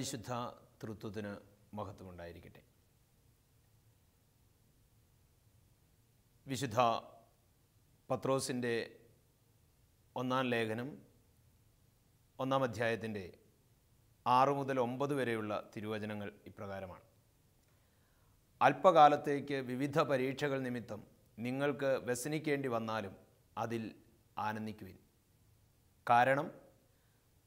പരിശുദ്ധ തൃത്വത്തിന് മഹത്വമുണ്ടായിരിക്കട്ടെ. വിശുദ്ധ പത്രോസിന്റെ ഒന്നാം ലേഖനം ഒന്നാം അധ്യായത്തിന്റെ ആറ് മുതൽ ഒമ്പത് വരെയുള്ള തിരുവചനങ്ങൾ ഇപ്രകാരമാണ്. അല്പകാലത്തേക്ക് വിവിധ പരീക്ഷകൾ നിമിത്തം നിങ്ങൾക്ക് വ്യസനിക്കേണ്ടി വന്നാലും അതിൽ ആനന്ദിക്കുവിൻ. കാരണം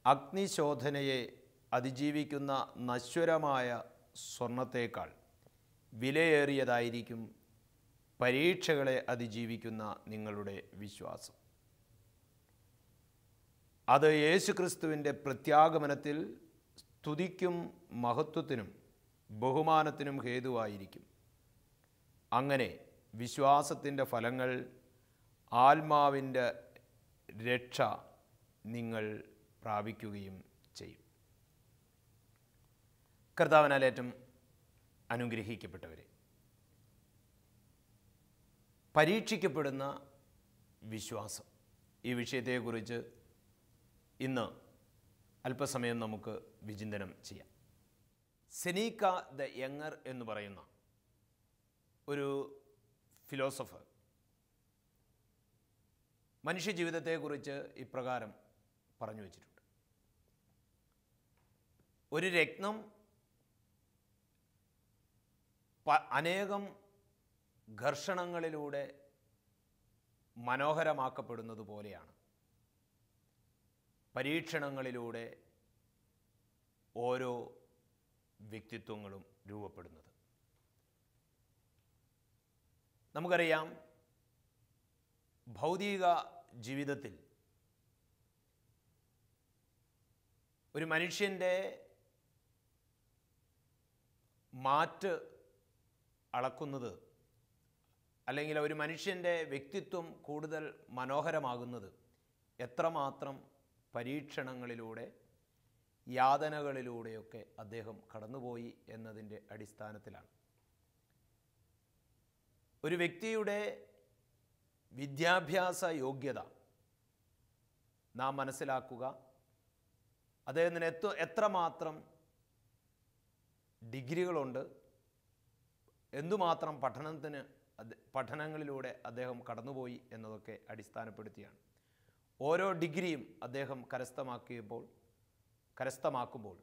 അഗ്നിശോധനയെ അതിജീവിക്കുന്ന നശ്വരമായ സ്വർണത്തേക്കാൾ വിലയേറിയതായിരിക്കും പരീക്ഷകളെ അതിജീവിക്കുന്ന നിങ്ങളുടെ വിശ്വാസം. അത് യേശുക്രിസ്തുവിന്റെ പ്രത്യാഗമനത്തിൽ സ്തുതിക്കും മഹത്വത്തിനും ബഹുമാനത്തിനും ഹേതുവായിരിക്കും. അങ്ങനെ വിശ്വാസത്തിന്റെ ഫലങ്ങൾ ആത്മാവിന്റെ രക്ഷ നിങ്ങൾ പ്രാപിക്കുകയും ചെയ്യും. കർത്താവിനാലേറ്റം അനുഗ്രഹിക്കപ്പെട്ടവരെ പരീക്ഷിക്കപ്പെടുന്ന വിശ്വാസം. ഈ വിഷയത്തെക്കുറിച്ച് ഇന്ന് അല്പസമയം നമുക്ക് വിചിന്തനം ചെയ്യാം. സെനീക്ക ദ യങ്ങർ എന്ന് പറയുന്ന ഒരു ഫിലോസഫർ മനുഷ്യജീവിതത്തെക്കുറിച്ച് ഇപ്രകാരം പറഞ്ഞു വച്ചിട്ടുണ്ട്. ഒരു രത്നം അനേകം ഘർഷണങ്ങളിലൂടെ മനോഹരമാക്കപ്പെടുന്നത് പോലെയാണ്. പരീക്ഷണങ്ങളിലൂടെ ഓരോ വ്യക്തിത്വങ്ങളും രൂപപ്പെടുന്നത്. നമുക്കറിയാം ഭൗതിക ജീവിതത്തിൽ ഒരു മനുഷ്യന്റെ മാറ്റ് അളക്കുന്നത് അല്ലെങ്കിൽ ഒരു മനുഷ്യന്റെ വ്യക്തിത്വം കൂടുതൽ മനോഹരമാകുന്നത് എത്രമാത്രം പരീക്ഷണങ്ങളിലൂടെ യാതനകളിലൂടെയൊക്കെ അദ്ദേഹം കടന്നുപോയി എന്നതിന്റെ അടിസ്ഥാനത്തിലാണ്. ഒരു വ്യക്തിയുടെ വിദ്യാഭ്യാസ യോഗ്യത നാം മനസ്സിലാക്കുക അദ്ദേഹത്തിന് എത്ര എത്രമാത്രം ഡിഗ്രികളുണ്ട് എന്തുമാത്രം പഠനത്തിന് പഠനങ്ങളിലൂടെ അദ്ദേഹം കടന്നുപോയി എന്നതൊക്കെ അടിസ്ഥാനപ്പെടുത്തിയാണ്. ഓരോ ഡിഗ്രിയും അദ്ദേഹം കരസ്ഥമാക്കിയപ്പോൾ കരസ്ഥമാക്കുമ്പോൾ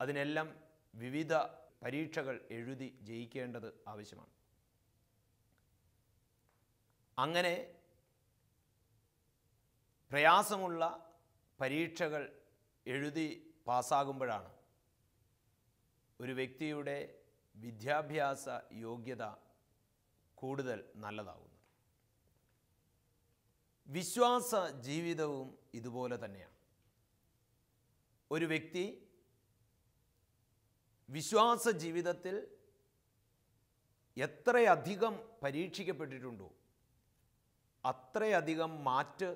അതിനെല്ലാം വിവിധ പരീക്ഷകൾ എഴുതി ജയിക്കേണ്ടത് ആവശ്യമാണ്. അങ്ങനെ പ്രയാസമുള്ള പരീക്ഷകൾ എഴുതി പാസ്സാകുമ്പോഴാണ് ഒരു വ്യക്തിയുടെ വിദ്യാഭ്യാസ യോഗ്യത കൂടുതൽ നല്ലതാകുന്നത് വിശ്വാസ ജീവിതവും ഇതുപോലെ തന്നെയാണ്. ഒരു വ്യക്തി വിശ്വാസ ജീവിതത്തിൽ എത്രയധികം പരീക്ഷിക്കപ്പെട്ടിട്ടുണ്ടോ അത്രയധികം മാറ്റ്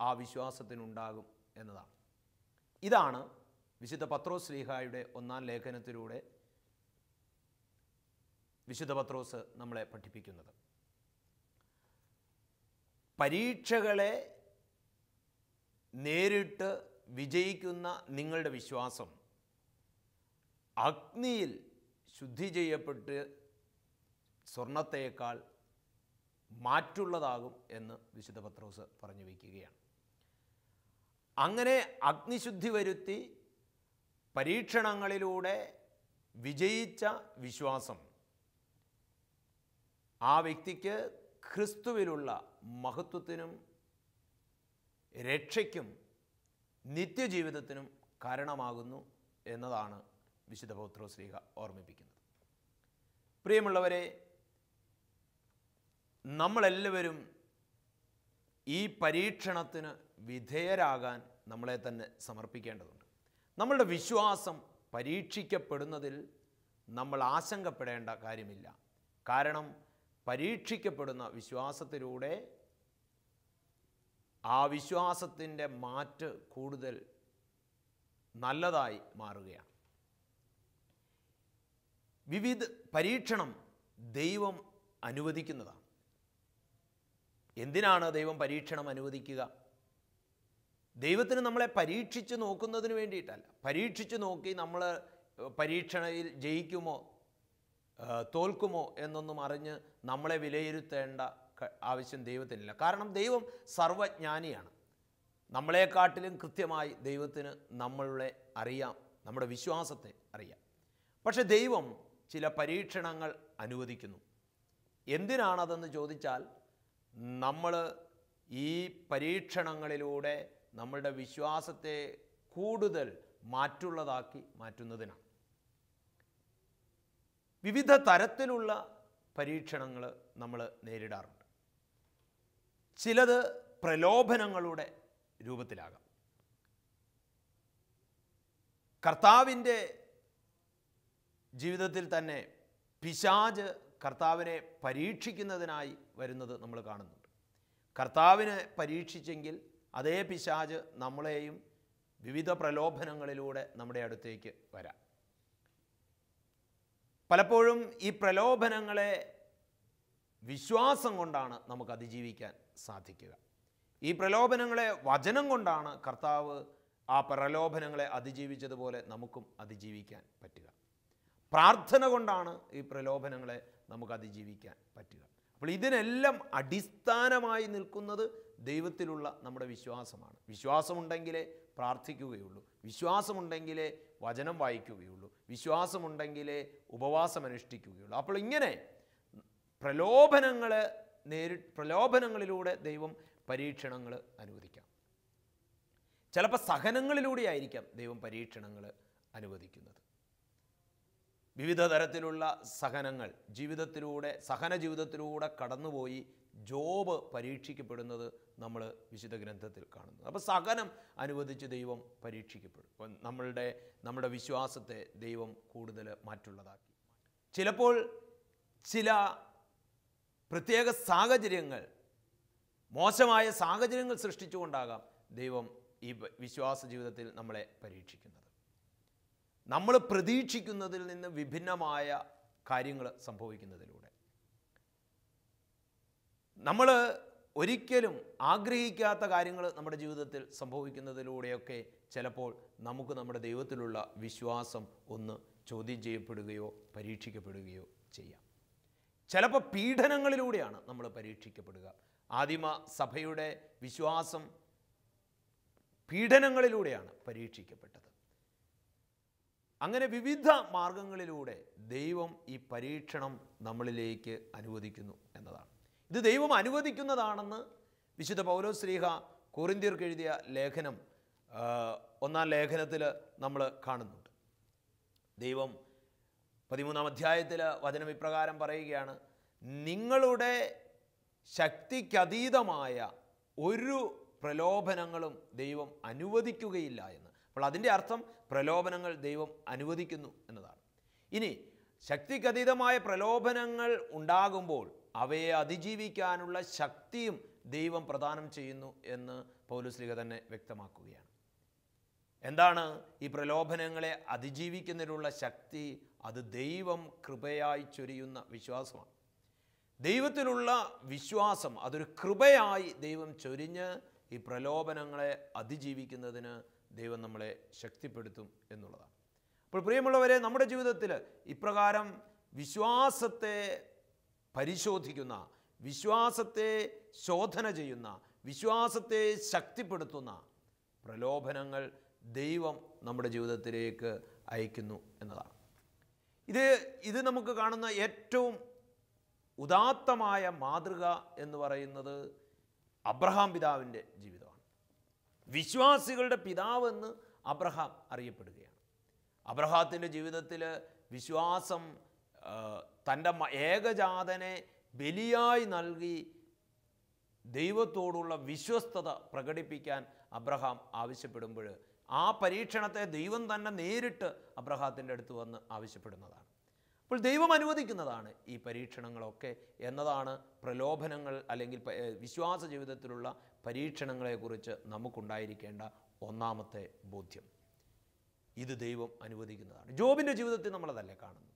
ആ വിശ്വാസത്തിനുണ്ടാകും എന്നതാണ്. ഇതാണ് വിശുദ്ധ പത്രോസ് ശ്രീഹായുടെ ഒന്നാം ലേഖനത്തിലൂടെ വിശുദ്ധ പത്രോസ് നമ്മളെ പഠിപ്പിക്കുന്നത്. പരീക്ഷകളെ നേരിട്ട് വിജയിക്കുന്ന നിങ്ങളുടെ വിശ്വാസം അഗ്നിയിൽ ശുദ്ധി ചെയ്യപ്പെട്ട് സ്വർണത്തേക്കാൾ മാറ്റുള്ളതാകും എന്ന് വിശുദ്ധ പത്രോസ് പറഞ്ഞു വയ്ക്കുകയാണ്. അങ്ങനെ അഗ്നിശുദ്ധി വരുത്തി പരീക്ഷണങ്ങളിലൂടെ വിജയിച്ച വിശ്വാസം ആ വ്യക്തിക്ക് ക്രിസ്തുവിലുള്ള മഹത്വത്തിനും രക്ഷയ്ക്കും നിത്യജീവിതത്തിനും കാരണമാകുന്നു എന്നതാണ് വിശുദ്ധ പൗത്രോശ്രീഹ ഓർമ്മിപ്പിക്കുന്നത്. പ്രിയമുള്ളവരെ നമ്മളെല്ലാവരും ഈ പരീക്ഷണത്തിന് വിധേയരാകാൻ നമ്മളെ തന്നെ സമർപ്പിക്കേണ്ടതുണ്ട്. നമ്മളുടെ വിശ്വാസം പരീക്ഷിക്കപ്പെടുന്നതിൽ നമ്മൾ ആശങ്കപ്പെടേണ്ട കാര്യമില്ല. കാരണം പരീക്ഷിക്കപ്പെടുന്ന വിശ്വാസത്തിലൂടെ ആ വിശ്വാസത്തിന്റെ മാറ്റ് കൂടുതൽ നല്ലതായി മാറുകയാണ്. വിവിധ പരീക്ഷണം ദൈവം അനുവദിക്കുന്നതാണ്. എന്തിനാണ് ദൈവം പരീക്ഷണം അനുവദിക്കുക? ദൈവത്തിന് നമ്മളെ പരീക്ഷിച്ച് നോക്കുന്നതിന് വേണ്ടിയിട്ടല്ല. പരീക്ഷിച്ച് നോക്കി നമ്മൾ പരീക്ഷണയിൽ ജയിക്കുമോ? തോൽക്കുമോ എന്നൊന്നും അറിഞ്ഞ് നമ്മളെ വിലയിരുത്തേണ്ട ആവശ്യം ദൈവത്തിനില്ല. കാരണം ദൈവം സർവജ്ഞാനിയാണ്. നമ്മളെക്കാട്ടിലും കൃത്യമായി ദൈവത്തിന് നമ്മളെ അറിയാം നമ്മുടെ വിശ്വാസത്തെ അറിയാം. പക്ഷെ ദൈവം ചില പരീക്ഷണങ്ങൾ അനുവദിക്കുന്നു. എന്തിനാണതെന്ന് ചോദിച്ചാൽ നമ്മൾ ഈ പരീക്ഷണങ്ങളിലൂടെ നമ്മളുടെ വിശ്വാസത്തെ കൂടുതൽ മാറ്റുള്ളതാക്കി മാറ്റുന്നതിനാണ്. വിവിധ തരത്തിലുള്ള പരീക്ഷണങ്ങൾ നമ്മൾ നേരിടാറുണ്ട്. ചിലത് പ്രലോഭനങ്ങളുടെ രൂപത്തിലാകാം. കർത്താവിന്റെ ജീവിതത്തിൽ തന്നെ പിശാജ് കർത്താവിനെ പരീക്ഷിക്കുന്നതിനായി വരുന്നത് നമ്മൾ കാണുന്നുണ്ട്. കർത്താവിനെ പരീക്ഷിച്ചെങ്കിൽ അതേ പിശാജ് നമ്മളെയും വിവിധ പ്രലോഭനങ്ങളിലൂടെ നമ്മുടെ അടുത്തേക്ക് വരാം. പലപ്പോഴും ഈ പ്രലോഭനങ്ങളെ വിശ്വാസം കൊണ്ടാണ് നമുക്ക് അതിജീവിക്കാൻ സാധിക്കുക. ഈ പ്രലോഭനങ്ങളെ വചനം കൊണ്ടാണ് കർത്താവ് ആ പ്രലോഭനങ്ങളെ അതിജീവിച്ചതുപോലെ നമുക്കും അതിജീവിക്കാൻ പറ്റുക. പ്രാർത്ഥന കൊണ്ടാണ് ഈ പ്രലോഭനങ്ങളെ നമുക്ക് അതിജീവിക്കാൻ പറ്റുക. അപ്പോൾ ഇതിനെല്ലാം അടിസ്ഥാനമായി നിൽക്കുന്നത് ദൈവത്തിലുള്ള നമ്മുടെ വിശ്വാസമാണ്. വിശ്വാസമുണ്ടെങ്കിലേ പ്രാർത്ഥിക്കുകയുള്ളൂ. വിശ്വാസമുണ്ടെങ്കിലേ വചനം വായിക്കുകയുള്ളൂ. വിശ്വാസമുണ്ടെങ്കിലേ ഉപവാസം അനുഷ്ഠിക്കുകയുള്ളൂ. അപ്പോൾ ഇങ്ങനെ പ്രലോഭനങ്ങൾ നേരി പ്രലോഭനങ്ങളിലൂടെ ദൈവം പരീക്ഷണങ്ങൾ അനുവദിക്കാം. ചിലപ്പോൾ സഹനങ്ങളിലൂടെ ആയിരിക്കാം ദൈവം പരീക്ഷണങ്ങൾ അനുവദിക്കുന്നത്. വിവിധ തരത്തിലുള്ള സഹനങ്ങൾ ജീവിതത്തിലൂടെ സഹന ജീവിതത്തിലൂടെ കടന്നുപോയി ജോബ് പരീക്ഷിക്കപ്പെടുന്നത് നമ്മൾ വിശുദ്ധ ഗ്രന്ഥത്തിൽ കാണുന്നു. അപ്പോൾ സഹനം അനുവദിച്ച് ദൈവം പരീക്ഷിക്കപ്പെടും. നമ്മളുടെ നമ്മുടെ വിശ്വാസത്തെ ദൈവം കൂടുതൽ മാറ്റുള്ളതാക്കി. ചിലപ്പോൾ ചില പ്രത്യേക സാഹചര്യങ്ങൾ മോശമായ സാഹചര്യങ്ങൾ സൃഷ്ടിച്ചുകൊണ്ടാകാം ദൈവം ഈ വിശ്വാസ ജീവിതത്തിൽ നമ്മളെ പരീക്ഷിക്കുന്നത്. നമ്മൾ പ്രതീക്ഷിക്കുന്നതിൽ നിന്ന് വിഭിന്നമായ കാര്യങ്ങൾ സംഭവിക്കുന്നതിലൂടെ. നമ്മൾ ഒരിക്കലും ആഗ്രഹിക്കാത്ത കാര്യങ്ങൾ നമ്മുടെ ജീവിതത്തിൽ സംഭവിക്കുന്നതിലൂടെയൊക്കെ ചിലപ്പോൾ നമുക്ക് നമ്മുടെ ദൈവത്തിലുള്ള വിശ്വാസം ഒന്ന് ചോദ്യം ചെയ്യപ്പെടുകയോ പരീക്ഷിക്കപ്പെടുകയോ ചെയ്യാം. ചിലപ്പോൾ പീഡനങ്ങളിലൂടെയാണ് നമ്മൾ പരീക്ഷിക്കപ്പെടുക. ആദിമ സഭയുടെ വിശ്വാസം പീഡനങ്ങളിലൂടെയാണ് പരീക്ഷിക്കപ്പെട്ടത്. അങ്ങനെ വിവിധ മാർഗങ്ങളിലൂടെ ദൈവം ഈ പരീക്ഷണം നമ്മളിലേക്ക് അനുവദിക്കുന്നു എന്നതാണ്. ഇത് ദൈവം അനുവദിക്കുന്നതാണെന്ന് വിശുദ്ധ പൗലോസ് ശ്രീഹ കുറിന്തിയർക്ക് എഴുതിയ ലേഖനം ഒന്നാം ലേഖനത്തിൽ നമ്മൾ കാണുന്നുണ്ട്. ദൈവം പതിമൂന്നാം അധ്യായത്തിൽ വചനം ഇപ്രകാരം പറയുകയാണ് നിങ്ങളുടെ ശക്തിക്കതീതമായ ഒരു പ്രലോഭനങ്ങളും ദൈവം അനുവദിക്കുകയില്ല എന്ന്. അപ്പോൾ അതിന്റെ അർത്ഥം പ്രലോഭനങ്ങൾ ദൈവം അനുവദിക്കുന്നു എന്നതാണ്. ഇനി ശക്തിക്കതീതമായ പ്രലോഭനങ്ങൾ ഉണ്ടാകുമ്പോൾ അവയെ അതിജീവിക്കാനുള്ള ശക്തിയും ദൈവം പ്രദാനം ചെയ്യുന്നു എന്ന് പൗലുസ്ലിക തന്നെ വ്യക്തമാക്കുകയാണ്. എന്താണ് ഈ പ്രലോഭനങ്ങളെ അതിജീവിക്കുന്നതിനുള്ള ശക്തി? അത് ദൈവം കൃപയായി ചൊരിയുന്ന വിശ്വാസമാണ്. ദൈവത്തിലുള്ള വിശ്വാസം അതൊരു കൃപയായി ദൈവം ചൊരിഞ്ഞ് ഈ പ്രലോഭനങ്ങളെ അതിജീവിക്കുന്നതിന് ദൈവം നമ്മളെ ശക്തിപ്പെടുത്തും എന്നുള്ളതാണ്. അപ്പോൾ പ്രിയമുള്ളവരെ നമ്മുടെ ജീവിതത്തിൽ ഇപ്രകാരം വിശ്വാസത്തെ പരിശോധിക്കുന്ന വിശ്വാസത്തെ ശോധന ചെയ്യുന്ന വിശ്വാസത്തെ ശക്തിപ്പെടുത്തുന്ന പ്രലോഭനങ്ങൾ ദൈവം നമ്മുടെ ജീവിതത്തിലേക്ക് അയക്കുന്നു എന്നതാണ്. ഇത് ഇത് നമുക്ക് കാണുന്ന ഏറ്റവും ഉദാത്തമായ മാതൃക എന്ന് പറയുന്നത് അബ്രഹാം പിതാവിന്റെ ജീവിതമാണ്. വിശ്വാസികളുടെ പിതാവ് എന്ന് അബ്രഹാം അറിയപ്പെടുകയാണ്. അബ്രഹാത്തിന്റെ ജീവിതത്തിൽ വിശ്വാസം തന്റെ ഏകജാതനെ ബലിയായി നൽകി ദൈവത്തോടുള്ള വിശ്വസ്തത പ്രകടിപ്പിക്കാൻ അബ്രഹാം ആവശ്യപ്പെടുമ്പോൾ ആ പരീക്ഷണത്തെ ദൈവം തന്നെ നേരിട്ട് അബ്രഹാത്തിന്റെ അടുത്ത് വന്ന് ആവശ്യപ്പെടുന്നതാണ്. അപ്പോൾ ദൈവം അനുവദിക്കുന്നതാണ് ഈ പരീക്ഷണങ്ങളൊക്കെ എന്നതാണ് പ്രലോഭനങ്ങൾ അല്ലെങ്കിൽ വിശ്വാസ ജീവിതത്തിലുള്ള പരീക്ഷണങ്ങളെക്കുറിച്ച് നമുക്കുണ്ടായിരിക്കേണ്ട ഒന്നാമത്തെ ബോധ്യം. ഇത് ദൈവം അനുവദിക്കുന്നതാണ്. ജോബിന്റെ ജീവിതത്തിൽ നമ്മളതല്ലേ കാണുന്നത്?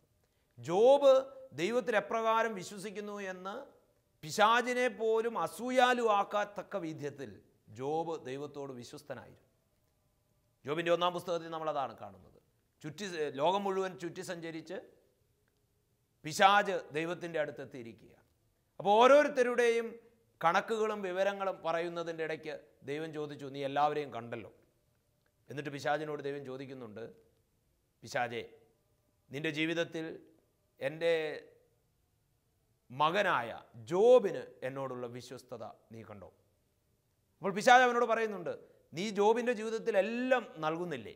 ജോബ് ദൈവത്തിൽ എപ്രകാരം വിശ്വസിക്കുന്നു എന്ന് പിശാചിനെ പോലും അസൂയാലുവാക്കത്തക്ക വിധ്യത്തിൽ ജോബ് ദൈവത്തോട് വിശ്വസ്തനായിരുന്നു. ജോബിന്റെ ഒന്നാം പുസ്തകത്തിൽ നമ്മളതാണ് കാണുന്നത്. ചുറ്റി ലോകം മുഴുവൻ ചുറ്റി സഞ്ചരിച്ച് പിശാജ് ദൈവത്തിന്റെ അടുത്തെത്തിയിരിക്കുക അപ്പോൾ ഓരോരുത്തരുടെയും കണക്കുകളും വിവരങ്ങളും പറയുന്നതിന്റെ ഇടയ്ക്ക് ദൈവം ചോദിച്ചു നീ എല്ലാവരെയും കണ്ടല്ലോ? എന്നിട്ട് പിശാജിനോട് ദൈവം ചോദിക്കുന്നുണ്ട് പിശാജെ നിന്റെ ജീവിതത്തിൽ എന്റെ മകനായ ജോബിന് എന്നോടുള്ള വിശ്വസ്തത നീ കണ്ടോ? അപ്പോൾ പിശാജ് അവനോട് പറയുന്നുണ്ട് നീ ജോബിന്റെ ജീവിതത്തിൽ എല്ലാം നൽകുന്നില്ലേ?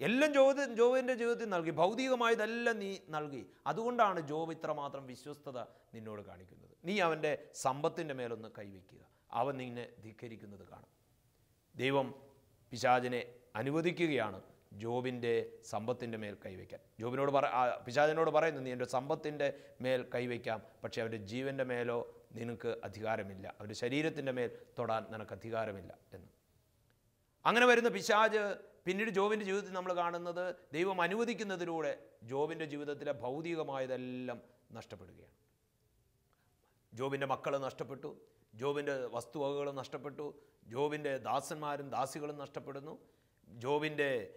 എല്ലാം ജോബ് ജോബിന്റെ ജീവിതത്തിൽ നൽകി ഭൗതികമായതെല്ലാം നീ നൽകി. അതുകൊണ്ടാണ് ജോബ് ഇത്രമാത്രം വിശ്വസ്തത നിന്നോട് കാണിക്കുന്നത്. നീ അവന്റെ സമ്പത്തിന്റെ മേലൊന്ന് കൈവയ്ക്കുക. അവൻ നിന്നെ ധിക്കരിക്കുന്നത് കാണും. ദൈവം പിശാചിനെ അനുവദിക്കുകയാണ്. ജോബിന്റെ സമ്പത്തിന്റെ മേൽ കൈവയ്ക്കാൻ. ജോബിനോട് പറ പിശാചനോട് പറയുന്നു നീ എന്റെ സമ്പത്തിന്റെ മേൽ കൈവയ്ക്കാം പക്ഷേ അവന്റെ ജീവന്റെ മേലോ നിനക്ക് അധികാരമില്ല. അവന്റെ ശരീരത്തിന്റെ മേൽ തൊടാൻ നിനക്ക് അധികാരമില്ല. എന്ന്. അങ്ങനെ വരുന്ന പിശാജ് പിന്നീട് ജോബിന്റെ ജീവിതത്തിൽ നമ്മൾ കാണുന്നത് ദൈവം അനുവദിക്കുന്നതിലൂടെ ജോബിന്റെ ജീവിതത്തിലെ ഭൗതികമായതെല്ലാം നഷ്ടപ്പെടുകയാണ്. ജോബിന്റെ മക്കൾ നഷ്ടപ്പെട്ടു ജോബിന്റെ വസ്തുവകകൾ നഷ്ടപ്പെട്ടു ജോബിന്റെ ദാസന്മാരും ദാസികളും നഷ്ടപ്പെടുന്നു ജോബിന്റെ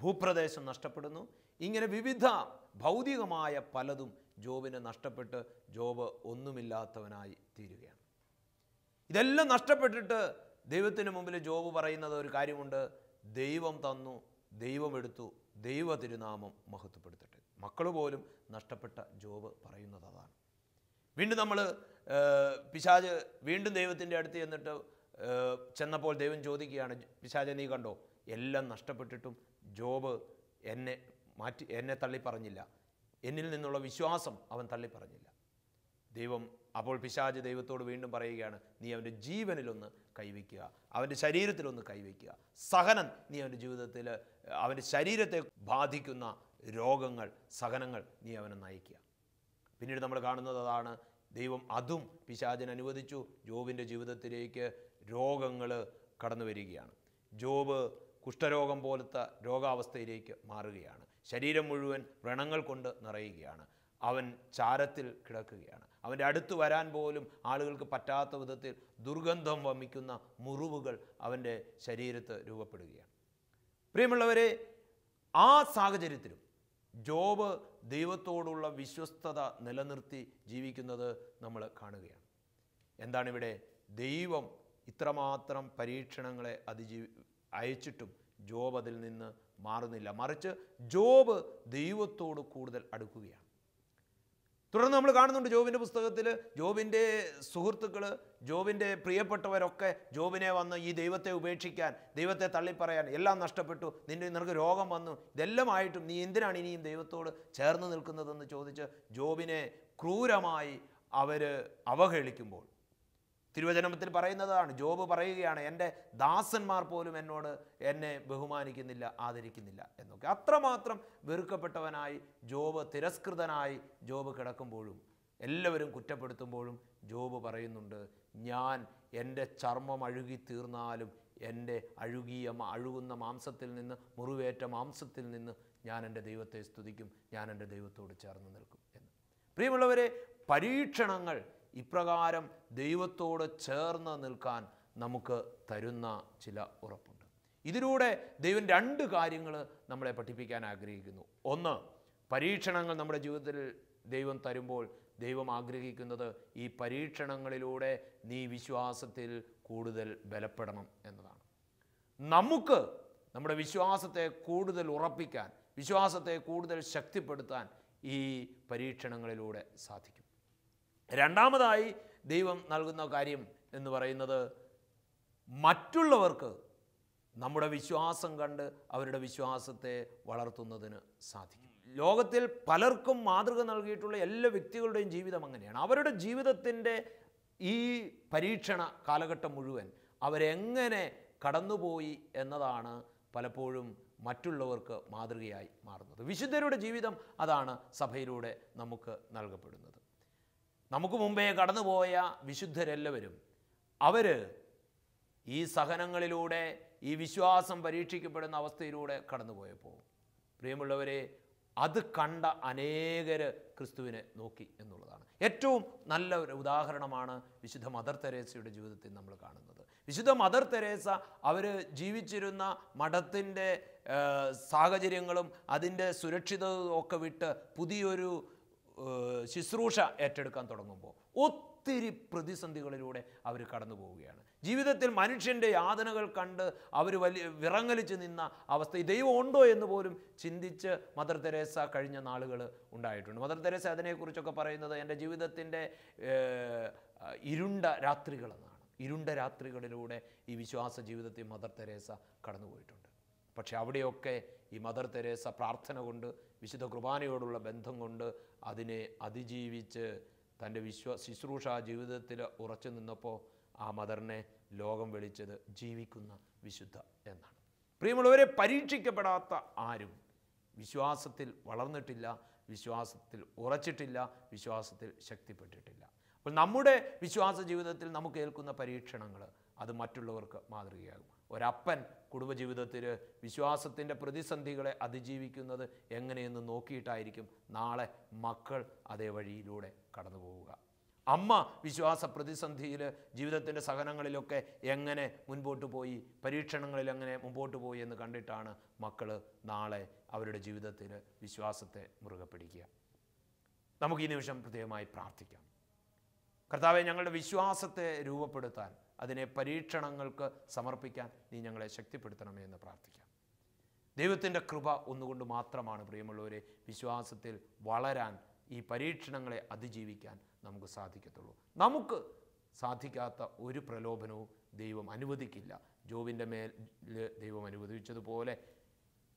ഭൂപ്രദേശം നഷ്ടപ്പെടുന്നു. ഇങ്ങനെ വിവിധ ഭൗതികമായ പലതും ജോബിനെ നഷ്ടപ്പെട്ട് ജോബ് ഒന്നുമില്ലാത്തവനായി തീരുകയാണ്. ഇതെല്ലാം നഷ്ടപ്പെട്ടിട്ട് ദൈവത്തിന് മുമ്പിൽ ജോബ് പറയുന്നത് ഒരു കാര്യമുണ്ട്. ദൈവം തന്നു ദൈവം എടുത്തു ദൈവ തിരുനാമം മഹത്വപ്പെടുത്തട്ടെ. മക്കൾ പോലും നഷ്ടപ്പെട്ട ജോബ് പറയുന്നത് അതാണ്. വീണ്ടും നമ്മൾ പിശാജ് വീണ്ടും ദൈവത്തിന്റെ അടുത്ത് ചെന്നിട്ട് ചെന്നപ്പോൾ ദൈവം ചോദിക്കുകയാണ് പിശാജ് നീ കണ്ടോ? എല്ലാം നഷ്ടപ്പെട്ടിട്ടും ജോബ് എന്നെ മാറ്റി എന്നെ തള്ളിപ്പറഞ്ഞില്ല. എന്നിൽ നിന്നുള്ള വിശ്വാസം അവൻ തള്ളിപ്പറഞ്ഞില്ല. ദൈവം അപ്പോൾ പിശാജ് ദൈവത്തോട് വീണ്ടും പറയുകയാണ് നീ അവന്റെ ജീവനിലൊന്ന് കൈവയ്ക്കുക. അവന്റെ ശരീരത്തിലൊന്ന് കൈവയ്ക്കുക. സഹനം നീ അവന്റെ ജീവിതത്തിൽ അവന്റെ ശരീരത്തെ ബാധിക്കുന്ന രോഗങ്ങൾ സഹനങ്ങൾ നീ അവനെ നയിക്കുക. പിന്നീട് നമ്മൾ കാണുന്നത് അതാണ് ദൈവം അതും പിശാചിന് അനുവദിച്ചു. ജോബിന്റെ ജീവിതത്തിലേക്ക് രോഗങ്ങൾ കടന്നു വരികയാണ് ജോബ് കുഷ്ഠരോഗം പോലത്തെ രോഗാവസ്ഥയിലേക്ക് മാറുകയാണ്. ശരീരം മുഴുവൻ വ്രണങ്ങൾ കൊണ്ട് നിറയുകയാണ്. അവൻ ചാരത്തിൽ കിടക്കുകയാണ്. അവന്റെ അടുത്ത് വരാൻ പോലും ആളുകൾക്ക് പറ്റാത്ത വിധത്തിൽ ദുർഗന്ധം വമിക്കുന്ന മുറിവുകൾ അവന്റെ ശരീരത്ത് രൂപപ്പെടുകയാണ്. പ്രിയമുള്ളവരെ ആ സാഹചര്യത്തിലും ജോബ് ദൈവത്തോടുള്ള വിശ്വസ്തത നിലനിർത്തി ജീവിക്കുന്നത് നമ്മൾ കാണുകയാണ്. എന്താണിവിടെ ദൈവം ഇത്രമാത്രം പരീക്ഷണങ്ങളെ അതിജീവി അയച്ചിട്ടും ജോബ് അതിൽ നിന്ന് മാറുന്നില്ല. മറിച്ച് ജോബ് ദൈവത്തോട് കൂടുതൽ അടുക്കുകയാണ്. തുടർന്ന് നമ്മൾ കാണുന്നുണ്ട് ജോബിന്റെ പുസ്തകത്തിൽ ജോബിന്റെ സുഹൃത്തുക്കൾ ജോബിന്റെ പ്രിയപ്പെട്ടവരൊക്കെ ജോബിനെ വന്ന് ഈ ദൈവത്തെ ഉപേക്ഷിക്കാൻ ദൈവത്തെ തള്ളിപ്പറയാൻ എല്ലാം നഷ്ടപ്പെട്ടു. നിന്റെ നിനക്ക് രോഗം വന്നു. ഇതെല്ലാം ആയിട്ടും നീ എന്തിനാണ് ഇനിയും ദൈവത്തോട് ചേർന്ന് നിൽക്കുന്നതെന്ന് ചോദിച്ച് ജോബിനെ ക്രൂരമായി അവർ അവഹേളിക്കുമ്പോൾ തിരുവചനത്തിൽ പറയുന്നതാണ്. ജോബ് പറയുകയാണ് എന്റെ ദാസന്മാർ പോലും എന്നോട് എന്നെ ബഹുമാനിക്കുന്നില്ല ആദരിക്കുന്നില്ല എന്നൊക്കെ. അത്രമാത്രം വെറുക്കപ്പെട്ടവനായി ജോബ് തിരസ്കൃതനായി ജോബ് കിടക്കുമ്പോഴും എല്ലാവരും കുറ്റപ്പെടുത്തുമ്പോഴും ജോബ് പറയുന്നുണ്ട് ഞാൻ എന്റെ ചർമ്മം അഴുകി തീർന്നാലും എന്റെ അഴുകിയ അഴുകുന്ന മാംസത്തിൽ നിന്ന് മുറിവേറ്റ മാംസത്തിൽ നിന്ന് ഞാൻ എന്റെ ദൈവത്തെ സ്തുതിക്കും ഞാൻ എന്റെ ദൈവത്തോട് ചേർന്ന് നിൽക്കും എന്ന്. പ്രിയമുള്ളവരെ പരീക്ഷണങ്ങൾ ഇപ്രകാരം ദൈവത്തോട് ചേർന്ന് നിൽക്കാൻ നമുക്ക് തരുന്ന ചില ഉറപ്പുണ്ട്. ഇതിലൂടെ ദൈവം രണ്ട് കാര്യങ്ങൾ നമ്മളെ പഠിപ്പിക്കാൻ ആഗ്രഹിക്കുന്നു. ഒന്ന് പരീക്ഷണങ്ങൾ നമ്മുടെ ജീവിതത്തിൽ ദൈവം തരുമ്പോൾ ദൈവം ആഗ്രഹിക്കുന്നത് ഈ പരീക്ഷണങ്ങളിലൂടെ നീ വിശ്വാസത്തിൽ കൂടുതൽ ബലപ്പെടണം എന്നതാണ്. നമുക്ക് നമ്മുടെ വിശ്വാസത്തെ കൂടുതൽ ഉറപ്പിക്കാൻ വിശ്വാസത്തെ കൂടുതൽ ശക്തിപ്പെടുത്താൻ ഈ പരീക്ഷണങ്ങളിലൂടെ സാധിക്കും. രണ്ടാമതായി ദൈവം നൽകുന്ന കാര്യം എന്ന് പറയുന്നത് മറ്റുള്ളവർക്ക് നമ്മുടെ വിശ്വാസം കണ്ട് അവരുടെ വിശ്വാസത്തെ വളർത്തുന്നതിന് സാധിക്കും. ലോകത്തിൽ പലർക്കും മാതൃക നൽകിയിട്ടുള്ള എല്ലാ വ്യക്തികളുടെയും ജീവിതം അങ്ങനെയാണ്. അവരുടെ ജീവിതത്തിന്റെ ഈ പരീക്ഷണ കാലഘട്ടം മുഴുവൻ അവരെങ്ങനെ കടന്നുപോയി എന്നതാണ് പലപ്പോഴും മറ്റുള്ളവർക്ക് മാതൃകയായി മാറുന്നത്. വിശുദ്ധരുടെ ജീവിതം അതാണ് സഭയിലൂടെ നമുക്ക് നൽകപ്പെടുന്നത്. നമുക്ക് മുമ്പേ കടന്നുപോയ വിശുദ്ധരെല്ലാവരും അവർ ഈ സഹനങ്ങളിലൂടെ ഈ വിശ്വാസം പരീക്ഷിക്കപ്പെടുന്ന അവസ്ഥയിലൂടെ കടന്നുപോയപ്പോൾ പ്രിയമുള്ളവരെ അത് കണ്ട അനേകർ ക്രിസ്തുവിനെ നോക്കി എന്നുള്ളതാണ്. ഏറ്റവും നല്ല ഒരു ഉദാഹരണമാണ് വിശുദ്ധ മദർ തെരേസയുടെ ജീവിതത്തിൽ നമ്മൾ കാണുന്നത്. വിശുദ്ധ മദർ തെരേസ അവർ ജീവിച്ചിരുന്ന മഠത്തിന്റെ സാഹചര്യങ്ങളും അതിന്റെ സുരക്ഷിതവും ഒക്കെ വിട്ട് പുതിയൊരു ശുശ്രൂഷ ഏറ്റെടുക്കാൻ തുടങ്ങുമ്പോൾ ഒത്തിരി പ്രതിസന്ധികളിലൂടെ അവർ കടന്നു പോവുകയാണ്. ജീവിതത്തിൽ മനുഷ്യന്റെ യാതനകൾ കണ്ട് അവർ വലിയ വിറങ്ങലിച്ച് നിന്ന അവസ്ഥ ദൈവം ഉണ്ടോ എന്ന് പോലും ചിന്തിച്ച് മദർ തെരേസ കഴിഞ്ഞ നാളുകൾ ഉണ്ടായിട്ടുണ്ട്. മദർ തെരേസ അതിനെക്കുറിച്ചൊക്കെ പറയുന്നത് എന്റെ ജീവിതത്തിന്റെ ഇരുണ്ട രാത്രികളെന്നാണ്. ഇരുണ്ട രാത്രികളിലൂടെ ഈ വിശ്വാസ ജീവിതത്തിൽ മദർ തെരേസ കടന്നുപോയിട്ടുണ്ട് പക്ഷെ അവിടെയൊക്കെ ഈ മദർ തെരേസ പ്രാർത്ഥന കൊണ്ട് വിശുദ്ധ കുർബാനയോടുള്ള ബന്ധം കൊണ്ട് അതിനെ അതിജീവിച്ച് തന്റെ വിശ്വ ശുശ്രൂഷ ജീവിതത്തിൽ ഉറച്ചു നിന്നപ്പോൾ ആ മദറിനെ ലോകം വിളിച്ചത് ജീവിക്കുന്ന വിശുദ്ധ എന്നാണ്. പ്രിയമുള്ളവരെ പരീക്ഷിക്കപ്പെടാത്ത ആരും വിശ്വാസത്തിൽ വളർന്നിട്ടില്ല വിശ്വാസത്തിൽ ഉറച്ചിട്ടില്ല വിശ്വാസത്തിൽ ശക്തിപ്പെട്ടിട്ടില്ല. അപ്പോൾ നമ്മുടെ വിശ്വാസ ജീവിതത്തിൽ നമുക്ക് ഏൽക്കുന്ന പരീക്ഷണങ്ങൾ അത് മറ്റുള്ളവർക്ക് മാതൃകയാകും. ഒരപ്പൻ കുടുംബജീവിതത്തിൽ വിശ്വാസത്തിന്റെ പ്രതിസന്ധികളെ അതിജീവിക്കുന്നത് എങ്ങനെയെന്ന് നോക്കിയിട്ടായിരിക്കും നാളെ മക്കൾ അതേ വഴിയിലൂടെ കടന്നു പോവുക. അമ്മ വിശ്വാസ പ്രതിസന്ധിയിൽ ജീവിതത്തിന്റെ സഹനങ്ങളിലൊക്കെ എങ്ങനെ മുൻപോട്ട് പോയി പരീക്ഷണങ്ങളിൽ എങ്ങനെ മുമ്പോട്ട് പോയി എന്ന് കണ്ടിട്ടാണ് മക്കൾ നാളെ അവരുടെ ജീവിതത്തിൽ വിശ്വാസത്തെ മുറുകെ പിടിക്കുക നമുക്ക് ഈ നിമിഷം പ്രത്യേകമായി പ്രാർത്ഥിക്കാം. കർത്താവെ ഞങ്ങളുടെ വിശ്വാസത്തെ രൂപപ്പെടുത്താൻ അതിനെ പരീക്ഷണങ്ങൾക്ക് സമർപ്പിക്കാൻ നീ ഞങ്ങളെ ശക്തിപ്പെടുത്തണമേ എന്ന് പ്രാർത്ഥിക്കാം. ദൈവത്തിന്റെ കൃപ ഒന്നുകൊണ്ട് മാത്രമാണ് പ്രിയമുള്ളവരെ വിശ്വാസത്തിൽ വളരാൻ ഈ പരീക്ഷണങ്ങളെ അതിജീവിക്കാൻ നമുക്ക് സാധിക്കത്തുള്ളൂ. നമുക്ക് സാധിക്കാത്ത ഒരു പ്രലോഭനവും ദൈവം അനുവദിക്കില്ല. ജോബിന്റെ മേൽ ദൈവം അനുവദിച്ചതുപോലെ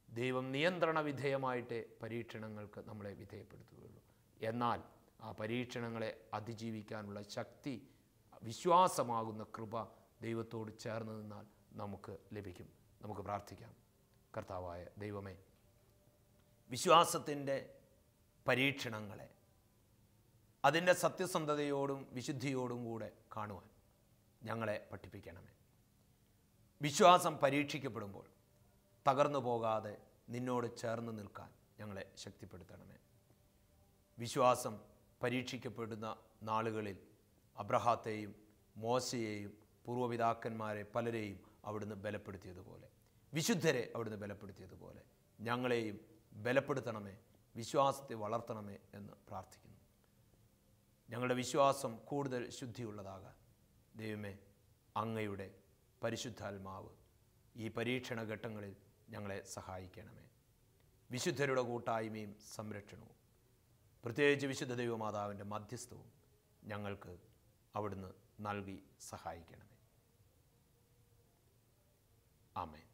ദൈവം നിയന്ത്രണ വിധേയമായിട്ടേ പരീക്ഷണങ്ങൾക്ക് നമ്മളെ വിധേയപ്പെടുത്തുകയുള്ളൂ. എന്നാൽ ആ പരീക്ഷണങ്ങളെ അതിജീവിക്കാനുള്ള ശക്തി വിശ്വാസമാകുന്ന കൃപ ദൈവത്തോട് ചേർന്ന് നിന്നാൽ നമുക്ക് ലഭിക്കും. നമുക്ക് പ്രാർത്ഥിക്കാം. കർത്താവായ ദൈവമേ വിശ്വാസത്തിന്റെ പരീക്ഷണങ്ങളെ അതിന്റെ സത്യസന്ധതയോടും വിശുദ്ധിയോടും കൂടെ കാണുവാൻ ഞങ്ങളെ പഠിപ്പിക്കണമേ. വിശ്വാസം പരീക്ഷിക്കപ്പെടുമ്പോൾ തകർന്നു പോകാതെ നിന്നോട് ചേർന്ന് നിൽക്കാൻ ഞങ്ങളെ ശക്തിപ്പെടുത്തണമേ. വിശ്വാസം പരീക്ഷിക്കപ്പെടുന്ന നാളുകളിൽ അബ്രഹാത്തെയും മോശയെയും പൂർവപിതാക്കന്മാരെ പലരെയും അവിടുന്ന് ബലപ്പെടുത്തിയതുപോലെ. വിശുദ്ധരെ അവിടുന്ന് ബലപ്പെടുത്തിയതുപോലെ. ഞങ്ങളെയും ബലപ്പെടുത്തണമേ വിശ്വാസത്തെ വളർത്തണമേ എന്ന് പ്രാർത്ഥിക്കുന്നു. ഞങ്ങളുടെ വിശ്വാസം കൂടുതൽ ശുദ്ധിയുള്ളതാകാൻ ദൈവമേ അങ്ങയുടെ പരിശുദ്ധാത്മാവ് ഈ പരീക്ഷണ ഘട്ടങ്ങളിൽ ഞങ്ങളെ സഹായിക്കണമേ. വിശുദ്ധരുടെ കൂട്ടായ്മയും സംരക്ഷണവും. പ്രത്യേകിച്ച് വിശുദ്ധ ദൈവമാതാവിന്റെ മധ്യസ്ഥവും ഞങ്ങൾക്ക് അവിടുന്ന് നൽകി സഹായിക്കണമേ. ആമേൻ.